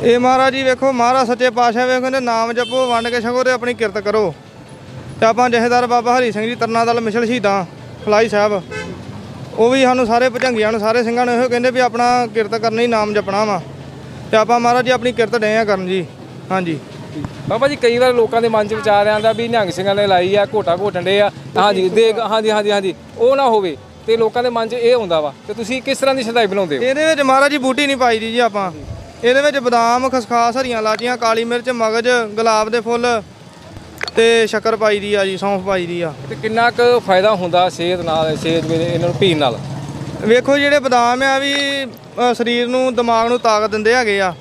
ਇਹ ਮਹਾਰਾਜ ਜੀ ਵੇਖੋ ਮਹਾਰਾਜ ਸੱਚੇ ਪਾਤਸ਼ਾਹ ਵੇਖੋ ਕਹਿੰਦੇ ਨਾਮ ਜਪੋ ਵੰਡ ਕੇ ਛਕੋ ਤੇ ਆਪਣੀ ਕਿਰਤ ਕਰੋ। ਤੇ ਆਪਾਂ ਜਥੇਦਾਰ ਬਾਬਾ ਹਰੀ ਸਿੰਘ ਜੀ ਤਰਨਾ ਦਲ ਮਿਸ਼ਲ ਸ਼ਹੀਦਾਂ ਫਲਾਈ ਸਾਹਿਬ। ਉਹ ਵੀ ਸਾਨੂੰ ਸਾਰੇ ਭਜੰਗੀਆਂ ਨੂੰ ਸਾਰੇ ਸਿੰਘਾਂ ਨੂੰ ਇਹੋ ਕਹਿੰਦੇ ਵੀ ਆਪਣਾ ਕਿਰਤ ਕਰਨੀ ਨਾਮ ਜਪਣਾ ਵਾ। ਤੇ ਆਪਾਂ ਮਹਾਰਾਜ ਜੀ ਆਪਣੀ ਕਿਰਤ ਡੇ ਆ ਕਰਨ ਜੀ। ਹਾਂਜੀ। ਬਾਬਾ ਜੀ ਕਈ ਵਾਰ ਲੋਕਾਂ ਦੇ ਮਨ 'ਚ ਵਿਚਾਰ ਆਉਂਦਾ ਵੀ ਨਿਹੰਗ ਸਿੰਘਾਂ ਨੇ ਲਾਈ ਆ ਘੋਟਾ ਘੋਟਣ ਦੇ ਆ। ਹਾਂਜੀ ਦੇਖ ਹਾਂਜੀ ਹਾਂਜੀ ਹਾਂਜੀ। ਉਹ ਨਾ ਹੋਵੇ। ਤੇ ਲੋਕਾਂ ਦੇ ਮਨ 'ਚ ਇਹ ਹੁੰਦਾ ਵਾ। ਤੇ ਤੁਸੀਂ ਕਿਸ ਤਰ੍ਹਾਂ ਦੀ ਸ਼ਰਧਾਈ ਬਣਾਉਂਦੇ ਹੋ? ਇਹਦੇ ਵਿੱਚ ਮਹਾਰਾਜ ਜੀ ਬੂਟੀ ਨਹੀਂ ਪਾਈ ਦੀ ਜੀ ਆਪਾਂ। ਇਹਦੇ ਵਿੱਚ ਬਦਾਮ ਖਸਖਾਸ ਹਰੀਆਂ ਲਾਚੀਆਂ ਕਾਲੀ ਮਿਰਚ ਮਗਜ ਗੁਲਾਬ ਦੇ ਫੁੱਲ ਤੇ ਸ਼ੱਕਰ ਪਾਈ ਦੀ ਆ ਜੀ ਸੌਂਫ ਪਾਈ ਦੀ ਆ। ਤੇ ਕਿੰਨਾ ਕੁ ਫਾਇਦਾ ਹੁੰਦਾ ਸਿਹਤ ਨਾਲ ਸਿਹਤ ਵਿੱਚ ਇਹਨਾਂ ਨੂੰ ਪੀਣ ਨਾਲ? ਵੇਖੋ ਜਿਹੜੇ ਬਦਾਮ ਆ ਵੀ ਅ, ਸਰੀਰ ਨੂੰ ਦਿਮਾਗ ਨੂੰ ਤਾਕਤ ਦਿੰਦੇ ਹੈਗੇ ਆ।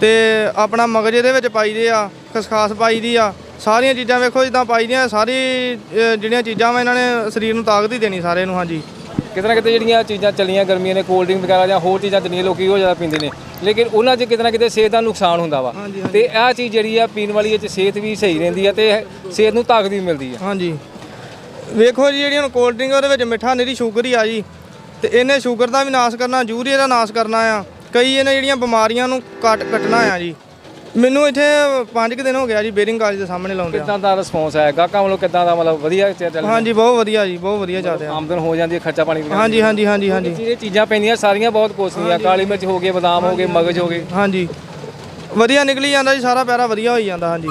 ਤੇ ਆਪਣਾ ਮਗਜ ਇਹਦੇ ਵਿੱਚ ਪਾਈਦੇ ਆ ਖਸਖਾਸ ਪਾਈ ਦੀ ਆ। ਸਾਰੀਆਂ ਚੀਜ਼ਾਂ ਵੇਖੋ ਜਿੱਦਾਂ ਪਾਈ ਦੀਆਂ ਸਾਰੀ ਅ, ਜਿਹੜੀਆਂ ਚੀਜ਼ਾਂ ਵਾ ਇਹਨਾਂ ਨੇ ਸਰੀਰ ਨੂੰ ਤਾਕਤ ਹੀ ਦੇਣੀ ਸਾਰਿਆਂ ਨੂੰ ਹਾਂਜੀ। ਕਿਤੇ ਨਾ ਕਿਤੇ ਜਿਹੜੀਆਂ ਚੀਜ਼ਾਂ ਚੱਲੀਆਂ ਗਰਮੀਆਂ ਨੇ ਕੋਲਡ ਡਰਿੰਕ ਵਗੈਰਾ ਜਾਂ ਹੋਰ ਚੀਜ਼ਾਂ ਚੱਲੀਆਂ ਲੋਕੀ ਉਹ ਜ਼ਿਆਦਾ ਪੀਂਦੇ ਨੇ। ਲੇਕਿਨ ਉਹਨਾਂ 'ਚ ਕਿਤੇ ਨਾ ਕਿਤੇ ਸਿਹਤ ਦਾ ਨੁਕਸਾਨ ਹੁੰਦਾ ਵਾ। ਤੇ ਇਹ ਚੀਜ਼ ਜਿਹੜੀ ਆ ਪੀਣ ਵਾਲੀ ਇਹ 'ਚ ਸਿਹਤ ਵੀ ਸਹੀ ਰਹਿੰਦੀ ਆ ਤੇ ਸਿਹਤ ਨੂੰ ਤਾਕਤ ਵੀ ਮਿਲਦੀ ਆ। ਹਾਂਜੀ। ਵੇਖੋ ਜੀ ਜਿਹੜੀ ਹੁਣ ਕੋਲਡ ਡਰਿੰਕ ਉਹਦੇ ਵਿੱਚ ਮਿੱਠਾ ਨਿਰੀ ਸ਼ੂਗਰ ਹੀ ਆ ਜੀ। ਤੇ ਇਹਨੇ ਸ਼ੂਗਰ ਦਾ ਵੀ ਨਾਸ਼ ਕਰਨਾ ਯੂਰੀਆ ਦਾ ਨਾਸ਼ ਕਰਨਾ ਆ। ਕਈ ਇਹਨੇ ਜਿਹੜੀਆਂ ਬਿਮਾਰੀਆਂ ਨੂੰ ਕੱਟ ਕੱਟਣਾ ਆ ਜੀ। ਮੈਨੂੰ ਇੱਥੇ 5 ਦਿਨ ਹੋ ਗਿਆ ਜੀ ਬੇਰਿੰਗ ਕਾਲਜ ਦੇ ਸਾਹਮਣੇ ਲਾਉਂਦੇ ਆ ਕਿੱਦਾਂ ਦਾ ਰਿਸਪੌਂਸ ਆਇਆ? ਗਾਹਕਾਂ ਵੱਲੋਂ ਕਿੱਦਾਂ ਦਾ ਮਤਲਬ ਵਧੀਆ ਚੱਲ ਹਾਂਜੀ ਬਹੁਤ ਵਧੀਆ ਜੀ ਬਹੁਤ ਵਧੀਆ ਚੱਲਦਾ ਆ ਆਮਦਨ ਹੋ ਜਾਂਦੀ ਹੈ ਖਰਚਾ ਪਾਣੀ ਵੀ ਹਾਂਜੀ ਹਾਂਜੀ ਹਾਂਜੀ ਹਾਂਜੀ। ਇਹ ਚੀਜ਼ਾਂ ਪੈਂਦੀਆਂ ਸਾਰੀਆਂ ਬਹੁਤ ਕੋਸਟਲੀਆਂ ਕਾਲੀ ਮਿਰਚ ਹੋ ਗਏ ਬਦਾਮ ਹੋ ਗਏ ਮਗਜ ਹੋ ਗਏ। ਹਾਂਜੀ। ਵਧੀਆ ਨਿਕਲੀ ਜਾਂਦਾ ਜੀ ਸਾਰਾ ਪੈਰਾ ਵਧੀਆ ਹੋਈ ਜਾਂਦਾ ਹਾਂਜੀ।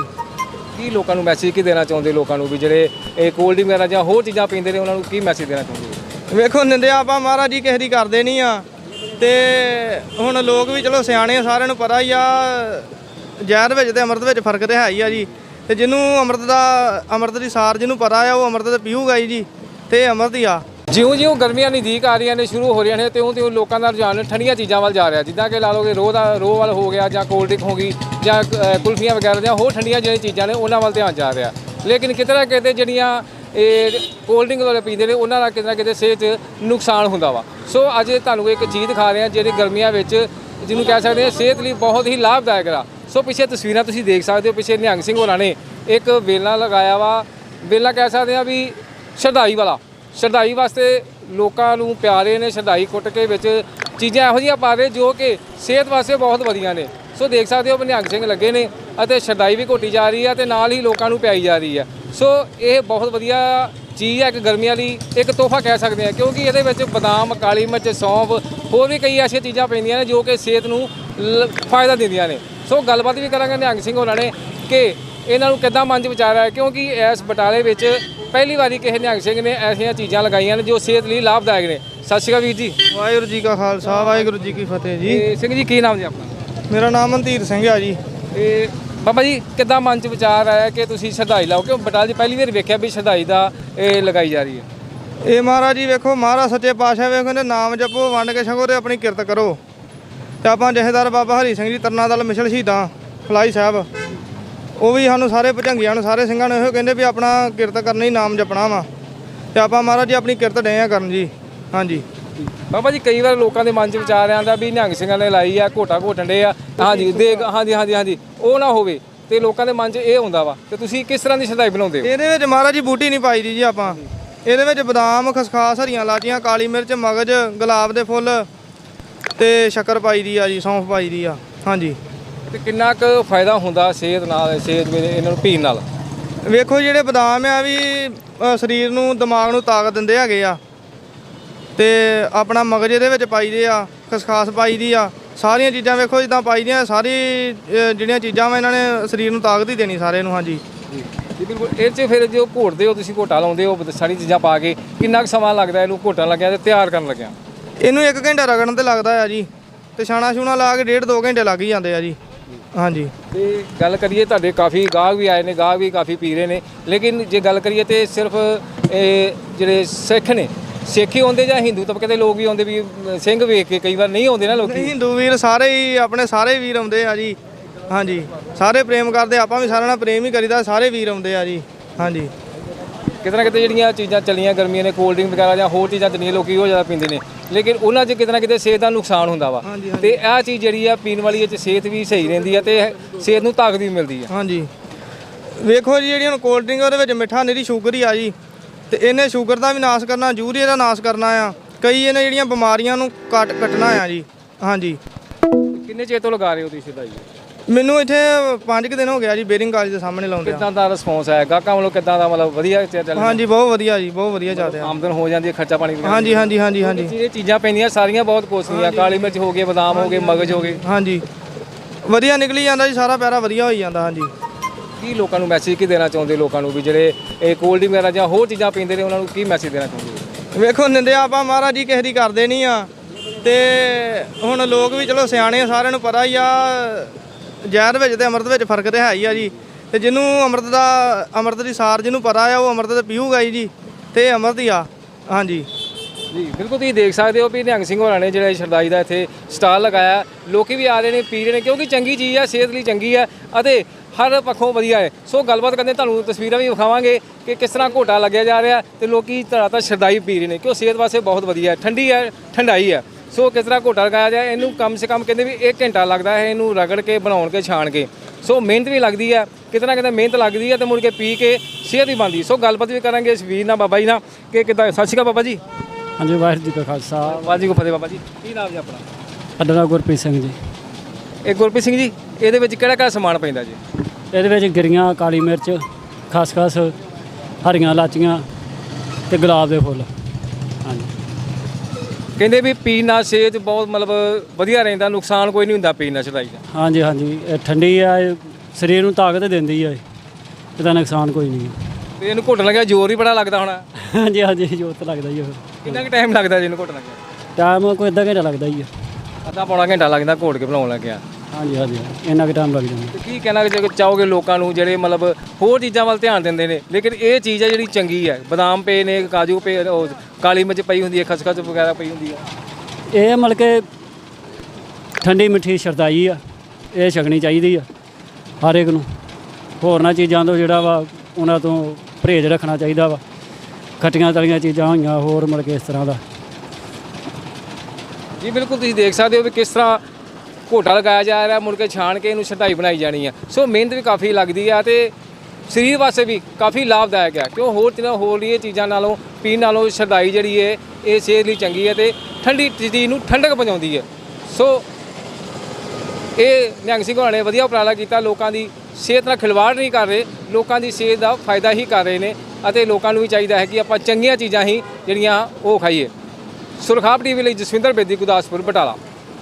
ਕੀ ਲੋਕਾਂ ਨੂੰ ਮੈਸੇਜ ਕੀ ਦੇਣਾ ਚਾਹੁੰਦੇ ਲੋਕਾਂ ਨੂੰ ਵੀ ਜਿਹੜੇ ਇਹ ਕੋਲਡ ਡਰਿੰਕ ਵਗੈਰਾ ਜਾਂ ਹੋਰ ਚੀਜ਼ਾਂ ਪੀਂਦੇ ਨੇ ਉਹਨਾਂ ਨੂੰ ਕੀ ਮੈਸੇਜ ਦੇਣਾ ਚਾਹੁੰਦੇ ਵੇਖੋ ਨਿੰਦਿਆ ਆਪਾਂ ਮਹਾਰਾਜ ਜੀ ਕਿਸੇ ਦੀ ਕਰਦੇ ਨਹੀਂ ਆ। ਤੇ ਹੁਣ ਲੋਕ ਵੀ ਚਲੋ ਸਿਆਣੇ ਆ ਸਾਰਿਆਂ ਨੂੰ ਪਤਾ ਹੀ ਆ ਜ਼ਹਿਰ ਵਿੱਚ ਤੇ ਅੰਮ੍ਰਿਤ ਵਿੱਚ ਫ਼ਰਕ ਤੇ ਹੈ ਹੀ ਆ ਜੀ। ਤੇ ਜਿਹਨੂੰ ਅੰਮ੍ਰਿਤ ਦਾ, ਅੰਮ੍ਰਿਤ ਦੀ ਸਾਰ ਜਿਹਨੂੰ ਪਤਾ ਆ, ਉਹ ਅੰਮ੍ਰਿਤ ਤੇ ਪੀਊਗਾ ਹੀ ਜੀ, ਤੇ ਅੰਮ੍ਰਿਤ ਹੀ ਆ। ਜਿਉਂ ਜਿਉਂ ਗਰਮੀਆਂ ਨਜ਼ਦੀਕ ਆ ਰਹੀਆਂ ਨੇ, ਸ਼ੁਰੂ ਹੋ ਰਹੀਆਂ ਨੇ, ਤਿਉਂ ਤਿਉਂ ਲੋਕਾਂ ਦਾ ਰੁਝਾਨ ਠੰਡੀਆਂ ਚੀਜ਼ਾਂ ਵੱਲ ਜਾ ਰਿਹਾ। ਜਿੱਦਾਂ ਕਿ ਲਾ ਲਓ ਕਿ ਰੋਹ ਦਾ, ਰੋਹ ਵੱਲ ਹੋ ਗਿਆ ਜਾਂ ਕੋਲਡ ਡਰਿੰਕ ਹੋ ਗਈ ਜਾਂ ਕੁਲਫੀਆਂ ਵਗੈਰਾ ਜਾਂ ਹੋਰ ਠੰਡੀਆਂ ਜਿਹੜੀਆਂ ਚੀਜ਼ਾਂ ਨੇ, ਉਹਨਾਂ ਵੱਲ ਧਿਆਨ ਜਾ ਰਿਹਾ। ਲੇਕਿਨ ਕਿਤੇ ਨਾ ਕਿਤੇ ਜਿਹੜੀਆਂ ਇਹ ਕੋਲਡ ਡਰਿੰਕ ਵਾਲੇ ਪੀਂਦੇ ਨੇ, ਉਹਨਾਂ ਦਾ ਕਿਤੇ ਨਾ ਕਿਤੇ ਸਿਹਤ 'ਚ ਨੁਕਸਾਨ ਹੁੰਦਾ ਵਾ। ਸੋ ਅੱਜ ਤੁਹਾਨੂੰ ਇੱਕ ਚੀਜ਼ ਦਿਖਾ ਰਹੇ ਹਾਂ, ਜਿਹੜੀ ਗਰਮੀਆਂ ਵਿੱਚ, ਜਿਹਨੂੰ ਕਹਿ ਸਕਦੇ ਹਾਂ, ਸਿਹਤ ਲਈ ਬਹੁਤ ਹੀ ਲਾਭਦਾਇਕ ਆ। ਸੋ ਪਿੱਛੇ ਤਸਵੀਰਾਂ ਤੁਸੀਂ ਦੇਖ ਸਕਦੇ ਹੋ, ਪਿੱਛੇ ਨਿਹੰਗ ਸਿੰਘ ਹੋਰਾਂ ਨੇ ਇੱਕ ਵੇਲਾ ਲਗਾਇਆ ਵਾ। ਵੇਲਾ ਕਹਿ ਸਕਦੇ ਆ ਵੀ ਸ਼ਰਧਾਈ ਵਾਲਾ। ਸ਼ਰਧਾਈ ਵਾਸਤੇ ਲੋਕਾਂ ਨੂੰ ਪਿਆਰੇ ਨੇ, ਸ਼ਰਧਾਈ ਕੁੱਟ ਕੇ ਵਿੱਚ ਚੀਜ਼ਾਂ ਇਹੋ ਜਿਹੀਆਂ ਪਾ ਰਹੇ ਜੋ ਕਿ ਸਿਹਤ ਵਾਸਤੇ ਬਹੁਤ ਵਧੀਆ ਨੇ। ਸੋ ਦੇਖ ਸਕਦੇ ਹੋ ਨਿਹੰਗ ਸਿੰਘ ਲੱਗੇ ਨੇ ਅਤੇ ਸ਼ਰਧਾਈ ਵੀ ਘੋਟੀ ਜਾ ਰਹੀ ਹੈ ਤੇ ਨਾਲ ਹੀ ਲੋਕਾਂ ਨੂੰ ਪਿਆਈ ਜਾ ਰਹੀ ਹੈ ਸੋ ਇਹ ਬਹੁਤ ਵਧੀਆ ਚੀਜ਼ ਹੈ ਇੱਕ ਗਰਮੀਆਂ ਲਈ ਇੱਕ ਤੋਹਫਾ ਕਹਿ ਸਕਦੇ ਹਾਂ, ਕਿਉਂਕਿ ਇਹਦੇ ਵਿੱਚ ਬਦਾਮ, ਕਾਲੀ ਮਿਰਚ, ਸੌਂਫ ਹੋਰ ਵੀ ਕਈ ਐਸੀਆਂ ਚੀਜ਼ਾਂ ਪੈਂਦੀਆਂ ਨੇ ਜੋ ਕਿ ਸਿਹਤ ਨੂੰ ਲ- ਫਾਇਦਾ ਦਿੰਦੀਆਂ ਨੇ। ਸੋ ਗੱਲਬਾਤ ਵੀ ਕਰਾਂਗੇ ਨਿਹੰਗ ਸਿੰਘ ਹੋਰਾਂ ਨੇ ਕਿ ਇਹਨਾਂ ਨੂੰ ਕਿੱਦਾਂ ਮਨ 'ਚ ਵਿਚਾਰ ਆਇਆ ਕਿਉਂਕਿ ਇਸ ਬਟਾਲੇ ਵਿੱਚ ਪਹਿਲੀ ਵਾਰੀ ਕਿਸੇ ਨਿਹੰਗ ਸਿੰਘ ਨੇ ਐਸੀਆਂ ਚੀਜ਼ਾਂ ਲਗਾਈਆਂ ਨੇ ਜੋ ਸਿਹਤ ਲਈ ਲਾਭਦਾਇਕ ਨੇ। ਸਤਿ ਸ਼੍ਰੀ ਅਕਾਲ ਵੀਰ ਜੀ। ਵਾਹਿਗੁਰੂ ਜੀ ਕਾ ਖਾਲਸਾ ਵਾਹਿਗੁਰੂ ਜੀ ਕੀ ਫਤਿਹ ਜੀ। ਤੇ ਸਿੰਘ ਜੀ ਕੀ ਨਾਮ ਜੀ ਆਪਣਾ? ਮੇਰਾ ਨਾਮ ਮਨਧੀਰ ਸਿੰਘ ਆ ਜੀ। ਤੇ ਬਾਬਾ ਜੀ ਕਿੱਦਾਂ ਮਨ 'ਚ ਵਿਚਾਰ ਆਇਆ ਕਿ ਤੁਸੀਂ ਸ਼ਰਧਾਈ ਲਾਓ? ਕਿਉਂ ਬਟਾਲੇ 'ਚ ਪਹਿਲੀ ਵਾਰ ਵੇਖਿਆ ਵੀ ਸ਼ਰਧਾਈ ਦਾ ਇਹ ਲਗਾਈ ਜਾ ਰਹੀ ਹੈ? ਇਹ ਮਹਾਰਾਜ ਜੀ ਵੇਖੋ ਮਹਾਰਾਜ ਸੱਚੇ ਪਾਤਸ਼ਾਹ ਵੇਖੋ ਕਹਿੰਦੇ ਨਾਮ ਜਪੋ ਵੰਡ ਕੇ ਛਕੋ ਤੇ ਆਪਣੀ ਕਿਰਤ ਕਰੋ। ਆਪਾਂ ਜਥੇਦਾਰ ਬਾਬਾ ਹਰੀ ਸਿੰਘ ਜੀ ਤਰਨਾ ਦਲ ਮਿਸ਼ਲ ਸ਼ਹੀਦਾਂ ਫਲਾਈ ਸਾਹਿਬ। ਉਹ ਵੀ ਸਾਨੂੰ ਸਾਰੇ ਭਜੰਗੀਆਂ ਨੂੰ ਸਾਰੇ ਸਿੰਘਾਂ ਨੂੰ ਇਹੋ ਕਹਿੰਦੇ ਵੀ ਆਪਣਾ ਕਿਰਤ ਕਰਨੀ ਨਾਮ ਜਪਣਾ ਵਾ। ਤੇ ਆਪਾਂ ਮਹਾਰਾਜ ਜੀ ਆਪਣੀ ਕਿਰਤ ਡੇ ਆ ਕਰਨ ਜੀ। ਹਾਂਜੀ। ਬਾਬਾ ਜੀ ਕਈ ਵਾਰ ਲੋਕਾਂ ਦੇ ਮਨ 'ਚ ਵਿਚਾਰ ਆਉਂਦਾ ਵੀ ਨਿਹੰਗ ਸਿੰਘਾਂ ਨੇ ਲਾਈ ਆ ਘੋਟਾ ਘੋਟਣ ਦੇ ਆ। ਹਾਂਜੀ ਦੇਖ ਹਾਂਜੀ ਹਾਂਜੀ ਹਾਂਜੀ। ਉਹ ਨਾ ਹੋਵੇ। ਤੇ ਲੋਕਾਂ ਦੇ ਮਨ 'ਚ ਇਹ ਹੁੰਦਾ ਵਾ। ਤੇ ਤੁਸੀਂ ਕਿਸ ਤਰ੍ਹਾਂ ਦੀ ਸ਼ਰਧਾਈ ਬਣਾਉਂਦੇ ਹੋ? ਇਹਦੇ ਵਿੱਚ ਮਹਾਰਾਜ ਜੀ ਬੂਟੀ ਨਹੀਂ ਪਾਈ ਦੀ ਜੀ ਆਪਾਂ। ਇਹਦੇ ਵਿੱਚ ਬਦਾਮ ਖਸਖਾਸ ਹਰੀਆਂ ਲਾਚੀਆਂ ਕਾਲੀ ਮਿਰਚ ਮਗਜ ਗੁਲਾਬ ਦੇ ਫੁੱਲ ਤੇ ਸ਼ੱਕਰ ਪਾਈ ਦੀ ਆ ਜੀ ਸੌਂਫ ਪਾਈ ਦੀ ਆ ਹਾਂਜੀ। ਤੇ ਕਿੰਨਾ ਕੁ ਫਾਇਦਾ ਹੁੰਦਾ ਸਿਹਤ ਨਾਲ ਸਿਹਤ ਵਿੱਚ ਇਹਨਾਂ ਨੂੰ ਪੀਣ ਨਾਲ? ਵੇਖੋ ਜਿਹੜੇ ਬਦਾਮ ਆ ਵੀ ਅ, ਸਰੀਰ ਨੂੰ ਦਿਮਾਗ ਨੂੰ ਤਾਕਤ ਦਿੰਦੇ ਹੈਗੇ ਆ। ਤੇ ਆਪਣਾ ਮਗਜ ਇਹਦੇ ਵਿੱਚ ਪਾਈਦੇ ਆ ਖਸਖਾਸ ਪਾਈ ਦੀ ਆ। ਸਾਰੀਆਂ ਚੀਜ਼ਾਂ ਵੇਖੋ ਜਿੱਦਾਂ ਪਾਈ ਦੀਆਂ ਸਾਰੀ ਅ, ਜਿਹੜੀਆਂ ਚੀਜ਼ਾਂ ਵਾ ਇਹਨਾਂ ਨੇ ਸਰੀਰ ਨੂੰ ਤਾਕਤ ਹੀ ਦੇਣੀ ਸਾਰਿਆਂ ਨੂੰ ਹਾਂਜੀ। ਜੀ ਬਿਲਕੁਲ। ਇਹ 'ਚ ਫਿਰ ਜੋ ਘੋਟਦੇ ਹੋ ਤੁਸੀਂ ਘੋਟਾ ਲਾਉਂਦੇ ਹੋ ਸਾਰੀ ਚੀਜ਼ਾਂ ਪਾ ਕੇ ਕਿੰਨਾ ਕੁ ਸਮਾਂ ਲੱਗਦਾ ਇਹਨੂੰ ਘੋਟਣ ਲੱਗਿਆ ਤੇ ਤਿਆਰ ਕਰਨ ਲੱਗਿਆ? ਇਹਨੂੰ 1 ਘੰਟਾ ਰਗੜਨ ਤੇ ਲੱਗਦਾ ਆ ਜੀ ਤੇ ਛਾਣਾ ਛੂਣਾ ਲਾ ਕੇ ਡੇਢ 2 ਘੰਟੇ ਲੱਗ ਹੀ ਜਾਂਦੇ ਆ ਜੀ। ਹਾਂਜੀ। ਤੇ ਗੱਲ ਕਰੀਏ ਤੁਹਾਡੇ ਕਾਫੀ ਗਾਹਕ ਵੀ ਆਏ ਨੇ ਗਾਹਕ ਵੀ ਕਾਫੀ ਪੀ ਰਹੇ ਨੇ ਲੇਕਿਨ ਜੇ ਗੱਲ ਕਰੀਏ ਤੇ ਸਿਰਫ ਇਹ ਜਿਹੜੇ ਸਿੱਖ ਨੇ ਸਿੱਖ ਹੀ ਆਉਂਦੇ ਜਾਂ ਹਿੰਦੂ? ਤਬਕੇ ਦੇ ਲੋਕ ਵੀ ਆਉਂਦੇ ਵੀ ਸਿੰਘ ਵੇਖ ਕੇ ਕਈ ਵਾਰ ਨਹੀਂ ਆਉਂਦੇ ਨਾ ਲੋਕੀ। ਨਹੀਂ ਹਿੰਦੂ ਵੀਰ ਸਾਰੇ ਹੀ ਆਪਣੇ ਸਾਰੇ ਵੀਰ ਆਉਂਦੇ ਆ ਜੀ। ਹਾਂਜੀ। ਸਾਰੇ ਪ੍ਰੇਮ ਕਰਦੇ ਆਪਾਂ ਵੀ ਸਾਰਿਆਂ ਨਾਲ ਪ੍ਰੇਮ ਹੀ ਕਰੀਦਾ ਸਾਰੇ ਵੀਰ ਆਉਂਦੇ ਆ ਜੀ। ਹਾਂਜੀ। ਕਿਤੇ ਨਾ ਕਿਤੇ ਜਿਹੜੀਆਂ ਚੀਜ਼ਾਂ ਚੱਲੀਆਂ ਗਰਮੀਆਂ ਨੇ ਕੋਲਡ ਡਰਿੰਕ ਵਗੈਰਾ ਜਾਂ ਹੋਰ ਚੀਜ਼ਾਂ ਚੱਲੀਆਂ ਲੋਕੀ ਉਹ ਜ਼ਿਆਦਾ ਪੀਂਦੇ ਨੇ। ਲੇਕਿਨ ਉਹਨਾਂ 'ਚ ਕਿਤੇ ਨਾ ਕਿਤੇ ਸਿਹਤ ਦਾ ਨੁਕਸਾਨ ਹੁੰਦਾ ਵਾ। ਤੇ ਇਹ ਚੀਜ਼ ਜਿਹੜੀ ਆ ਪੀਣ ਵਾਲੀ ਇਹ 'ਚ ਸਿਹਤ ਵੀ ਸਹੀ ਰਹਿੰਦੀ ਆ ਤੇ ਸਿਹਤ ਨੂੰ ਤਾਕਤ ਵੀ ਮਿਲਦੀ ਆ। ਹਾਂਜੀ। ਵੇਖੋ ਜੀ ਜਿਹੜੀ ਹੁਣ ਕੋਲਡ ਡਰਿੰਕ ਉਹਦੇ ਵਿੱਚ ਮਿੱਠਾ ਨਿਰੀ ਸ਼ੂਗਰ ਹੀ ਆ ਜੀ। ਤੇ ਇਹਨੇ ਸ਼ੂਗਰ ਦਾ ਵੀ ਨਾਸ਼ ਕਰਨਾ ਯੂਰੀਆ ਦਾ ਨਾਸ਼ ਕਰਨਾ ਆ। ਕਈ ਇਹਨੇ ਜਿਹੜੀਆਂ ਬਿਮਾਰੀਆਂ ਨੂੰ ਕੱਟ ਕੱਟਣਾ ਆ ਜੀ। ਹਾਂਜੀ। ਕਿੰਨੇ ਚਿਰ ਤੋਂ ਲਗਾ ਰਹੇ ਹੋ ਤੁਸੀਂ ਸ਼ਰਦਾਈ ਮੈਨੂੰ ਇੱਥੇ 5 ਦਿਨ ਹੋ ਗਿਆ ਜੀ ਬੇਰਿੰਗ ਕਾਲਜ ਦੇ ਸਾਹਮਣੇ ਲਾਉਂਦੇ ਆ ਕਿੱਦਾਂ ਦਾ ਰਿਸਪੌਂਸ ਆਇਆ? ਗਾਹਕਾਂ ਵੱਲੋਂ ਕਿੱਦਾਂ ਦਾ ਮਤਲਬ ਵਧੀਆ ਚੱਲ ਰਿਹਾ? ਹਾਂਜੀ ਬਹੁਤ ਵਧੀਆ ਜੀ ਬਹੁਤ ਵਧੀਆ ਚੱਲ ਰਿਹਾ। ਆਮਦਨ ਹੋ ਜਾਂਦੀ ਹੈ ਖਰਚਾ ਪਾਣੀ ਵਗੈਰਾ ਹਾਂਜੀ ਹਾਂਜੀ ਹਾਂਜੀ ਹਾਂਜੀ। ਇਹ ਚੀਜ਼ਾਂ ਪੈਂਦੀਆਂ ਸਾਰੀਆਂ ਬਹੁਤ ਕੋਸਟਲੀਆਂ ਕਾਲੀ ਮਿਰਚ ਹੋ ਗਏ ਬਦਾਮ ਹੋ ਗਏ ਮਗਜ ਹੋ ਗਏ। ਹਾਂਜੀ। ਵਧੀਆ ਨਿਕਲੀ ਜਾਂਦਾ ਜੀ ਸਾਰਾ ਪੈਰਾ ਵਧੀਆ ਹੋਈ ਜਾਂਦਾ ਹਾਂਜੀ। ਕੀ ਲੋਕਾਂ ਨੂੰ ਮੈਸੇਜ ਕੀ ਦੇਣਾ ਚਾਹੁੰਦੇ ਲੋਕਾਂ ਨੂੰ ਵੀ ਜਿਹੜੇ ਇਹ ਕੋਲਡ ਡਰਿੰਕ ਵਗੈਰਾ ਜਾਂ ਹੋਰ ਚੀਜ਼ਾਂ ਪੀਂਦੇ ਨੇ ਉਹਨਾਂ ਨੂੰ ਕੀ ਮੈਸੇਜ ਦੇਣਾ ਚਾਹੁੰਦੇ ਵੇਖੋ ਨਿੰਦਿਆ ਆਪਾਂ ਮਹਾਰਾਜ ਜੀ ਕਿਸੇ ਦੀ ਕਰਦੇ ਨਹੀਂ ਆ। ਤੇ ਹੁਣ ਲੋਕ ਵੀ ਚਲੋ ਸਿਆਣੇ ਆ ਸਾਰਿਆਂ ਨੂੰ ਪਤਾ ਹੀ ਆ ਜ਼ਹਿਰ ਵਿੱਚ ਤੇ ਅੰਮ੍ਰਿਤ ਵਿੱਚ ਫ਼ਰਕ ਤੇ ਹੈ ਹੀ ਆ ਜੀ। ਤੇ ਜਿਹਨੂੰ ਅੰਮ੍ਰਿਤ ਦਾ, ਅੰਮ੍ਰਿਤ ਦੀ ਸਾਰ ਜਿਹਨੂੰ ਪਤਾ ਆ, ਉਹ ਅੰਮ੍ਰਿਤ ਤੇ ਪੀਊਗਾ ਹੀ ਜੀ। ਤੇ ਅੰਮ੍ਰਿਤ ਹੀ ਆ। ਹਾਂਜੀ। ਜੀ, ਬਿਲਕੁਲ ਤੁਸੀਂ ਦੇਖ ਸਕਦੇ ਹੋ ਵੀ ਨਿਹੰਗ ਸਿੰਘ ਹੋਰਾਂ ਨੇ ਜਿਹੜਾ ਇਹ ਸ਼ਰਦਾਈ ਦਾ ਇੱਥੇ ਸਟਾਲ ਲਗਾਇਆ। ਲੋਕੀ ਵੀ ਆ ਰਹੇ ਨੇ, ਪੀ ਰਹੇ ਨੇ, ਕਿਉਂਕਿ ਚੰਗੀ ਚੀਜ਼ ਹੈ ਸਿਹਤ ਲਈ ਚੰਗੀ ਹੈ ਅਤੇ ਹਰ ਪੱਖੋਂ ਵਧੀਆ ਹੈ। ਸੋ ਗੱਲਬਾਤ ਕਰਦੇ ਤੁਹਾਨੂੰ ਤਸਵੀਰਾਂ ਵੀ ਵਿਖਾਵਾਂਗੇ ਕਿ ਕਿਸ ਤਰ੍ਹਾਂ ਘੋਟਾ ਲੱਗਿਆ ਜਾ ਰਿਹਾ ਤੇ ਲੋਕੀ ਧੜਾ ਤਾਂ ਸ਼ਰਦਾਈ ਪੀ ਰਹੇ ਨੇ। ਕਿਉਂ? ਸਿਹਤ ਵਾਸਤੇ ਬਹੁਤ ਵਧੀਆ ਹੈ, ਠੰਡੀ ਹੈ, ਠੰਡਾਈ ਹੈ। ਸੋ ਕਿਸ ਤਰ੍ਹਾਂ ਘੋਟਾ ਲਗਾਇਆ ਜਾਏ ਇਹਨੂੰ ਕਮ ਸੇ ਕਮ ਕਹਿੰਦੇ ਵੀ 1 ਘੰਟਾ ਲੱਗਦਾ ਹੈ ਇਹਨੂੰ ਰਗੜ ਕੇ ਬਣਾਉਣ ਕੇ ਛਾਣ ਕੇ। ਸੋ ਮਿਹਨਤ ਵੀ ਲੱਗਦੀ ਹੈ ਕਿਤਨਾ ਕਿਤੇ ਮਿਹਨਤ ਲੱਗਦੀ ਹੈ ਤੇ ਮੁੜ ਕੇ ਪੀ ਕੇ ਸਿਹਤ ਵੀ ਬਣਦੀ। ਸੋ ਗੱਲਬਾਤ ਵੀ ਕਰਾਂਗੇ ਇਸ ਵੀਰ ਨਾਲ ਬਾਬਾ ਜੀ ਨਾਲ। ਕਿ ਕਿਦਾਂ ਸਤਿ ਸ਼੍ਰੀ ਅਕਾਲ ਬਾਬਾ ਜੀ। ਹਾਂਜੀ ਵਾਹਿਗੁਰੂ ਜੀ ਕਾ ਖਾਲਸਾ। ਵਾਜੀ ਕੋ ਫਤਿਹ ਬਾਬਾ ਜੀ। ਕੀ ਨਾਮ ਜੀ ਆਪਣਾ? ਅੱਡਣਾ ਗੁਰਪ੍ਰੀਤ ਸਿੰਘ ਜੀ। ਇਹ ਗੁਰਪ੍ਰੀਤ ਸਿੰਘ ਜੀ ਇਹਦੇ ਵਿੱਚ ਕਿਹੜਾ ਕਿਹੜਾ ਸਮਾਨ ਪੈਂਦਾ ਜੀ? ਇਹਦੇ ਵਿੱਚ ਗਿਰੀਆਂ ਕਾਲੀ ਮਿਰਚ ਖਸਖਸ ਹਰੀਆਂ ਲਾਚੀਆਂ ਤੇ ਗੁਲਾਬ ਦੇ ਫੁੱਲ। ਕਹਿੰਦੇ ਵੀ ਪੀਣ ਨਾਲ ਸਿਹਤ ਬਹੁਤ ਮਤਲਬ ਵਧੀਆ ਰਹਿੰਦਾ ਨੁਕਸਾਨ ਕੋਈ ਨਹੀਂ ਹੁੰਦਾ ਪੀਣ ਨਾਲ ਚੜਾਈ ਦਾ। ਹਾਂਜੀ ਹਾਂਜੀ। ਇਹ ਠੰਡੀ ਆ ਇਹ ਸਰੀਰ ਨੂੰ ਤਾਕਤ ਦਿੰਦੀ ਆ ਇਹ। ਇਹਦਾ ਨੁਕਸਾਨ ਕੋਈ ਨਹੀਂ। ਤੇ ਇਹਨੂੰ ਘੁੱਟਣ ਲੱਗਿਆ ਜ਼ੋਰ ਹੀ ਬੜਾ ਲੱਗਦਾ ਹੋਣਾ। ਹਾਂਜੀ ਹਾਂਜੀ ਜੋਤ ਲੱਗਦਾ ਹੀ ਆ। ਫਿਰ ਕਿੰਨਾ ਕੁ ਟਾਈਮ ਲੱਗਦਾ ਜੀ ਇਹਨੂੰ ਘੁੱਟਣ ਲੱਗਿਆ? ਟਾਈਮ ਕੋਈ ਅੱਧਾ ਘੰਟਾ ਲੱਗਦਾ ਹੀ ਆ। ਅੱਧਾ ਪੌਣਾ ਘੰਟਾ ਲੱਗਦਾ ਘੋਟ ਕੇ ਬਣਾਉਣ ਲੱਗਿਆ। ਹਾਂਜੀ ਹਾਂਜੀ ਇੰਨਾ ਕੁ ਟਾਈਮ ਲੱਗ ਜਾਂਦਾ ਤੇ ਕੀ ਕਹਿਣਾ ਜੇ ਚਾਹੋਗੇ ਲੋਕਾਂ ਨੂੰ ਜਿਹੜੇ ਮਤਲਬ ਹੋਰ ਚੀਜ਼ਾਂ ਵੱਲ ਧਿਆਨ ਦਿੰਦੇ ਨੇ? ਲੇਕਿਨ ਇਹ ਚੀਜ਼ ਹੈ ਜਿਹੜੀ ਚੰਗੀ ਹੈ ਬਦਾਮ ਪਏ ਨੇ ਕਾਜੂ ਪਏ ਉਹ ਕਾਲੀ ਮਿਰਚ ਪਈ ਹੁੰਦੀ ਹੈ ਖਸਖਸ ਵਗੈਰਾ ਪਈ ਹੁੰਦੀ ਹੈ ਇਹ ਮਤਲਬ ਕਿ ਠੰਡੀ ਮਿੱਠੀ ਸ਼ਰਦਾਈ ਆ। ਇਹ ਛਕਣੀ ਚਾਹੀਦੀ ਆ ਹਰ ਇੱਕ ਨੂੰ। ਹੋਰਨਾਂ ਚੀਜ਼ਾਂ ਤੋਂ ਜਿਹੜਾ ਵਾ ਉਹਨਾਂ ਤੋਂ ਪਰਹੇਜ਼ ਰੱਖਣਾ ਚਾਹੀਦਾ ਵਾ। ਖੱਟੀਆਂ ਤਲੀਆਂ ਚੀਜ਼ਾਂ ਹੋਈਆਂ ਹੋਰ ਮਤਲਬ ਕਿ ਇਸ ਤਰ੍ਹਾਂ ਦਾ। ਜੀ ਬਿਲਕੁਲ ਤੁਸੀਂ ਦੇਖ ਸਕਦੇ ਹੋ ਵੀ ਕਿਸ ਤਰ੍ਹਾਂ ਘੋਟਾ ਲਗਾਇਆ ਜਾ ਰਿਹਾ, ਮੁੜ ਕੇ ਛਾਣ ਕੇ ਇਹਨੂੰ ਛਟਾਈ ਬਣਾਈ ਜਾਣੀ ਹੈ ਸੋ ਮਿਹਨਤ ਵੀ ਕਾਫੀ ਲੱਗਦੀ ਹੈ ਤੇ ਸਰੀਰ ਵਾਸਤੇ ਵੀ ਕਾਫੀ ਲਾਭਦਾਇਕ ਹੈ ਕਿਉਂ ਹੋਰ ਚੀਜ਼ਾਂ, ਹੋਰ ਇਹ ਚੀਜ਼ਾਂ ਨਾਲੋਂ, ਪੀਣ ਨਾਲੋਂ ਛਟਾਈ ਜਿਹੜੀ ਹੈ ਇਹ ਸਿਹਤ ਲਈ ਚੰਗੀ ਹੈ ਤੇ ਠੰਡੀ ਚੀਜ਼ ਨੂੰ ਠੰਡਕ ਪਹੁੰਚਾਉਂਦੀ ਹੈ ਸੋ ਇਹ ਨਿਹੰਗ ਸਿੰਘ ਹੋਰਾਂ ਨੇ ਵਧੀਆ ਉਪਰਾਲਾ ਕੀਤਾ, ਲੋਕਾਂ ਦੀ ਸਿਹਤ ਨਾਲ ਖਿਲਵਾੜ ਨਹੀਂ ਕਰ ਰਹੇ, ਲੋਕਾਂ ਦੀ ਸਿਹਤ ਦਾ ਫਾਇਦਾ ਹੀ ਕਰ ਰਹੇ ਨੇ ਅਤੇ ਲੋਕਾਂ ਨੂੰ ਵੀ ਚਾਹੀਦਾ ਹੈ ਕਿ ਆਪਾਂ ਚੰਗੀਆਂ ਚੀਜ਼ਾਂ ਹੀ ਜਿਹੜੀਆਂ ਉਹ ਖਾਈਏ। ਸੁਰਖਾਬ ਟੀਵੀ ਲਈ ਜਸਵਿੰਦਰ ਬੇਦੀ, ਗੁਰਦਾਸਪੁਰ, ਬਟਾਲਾ।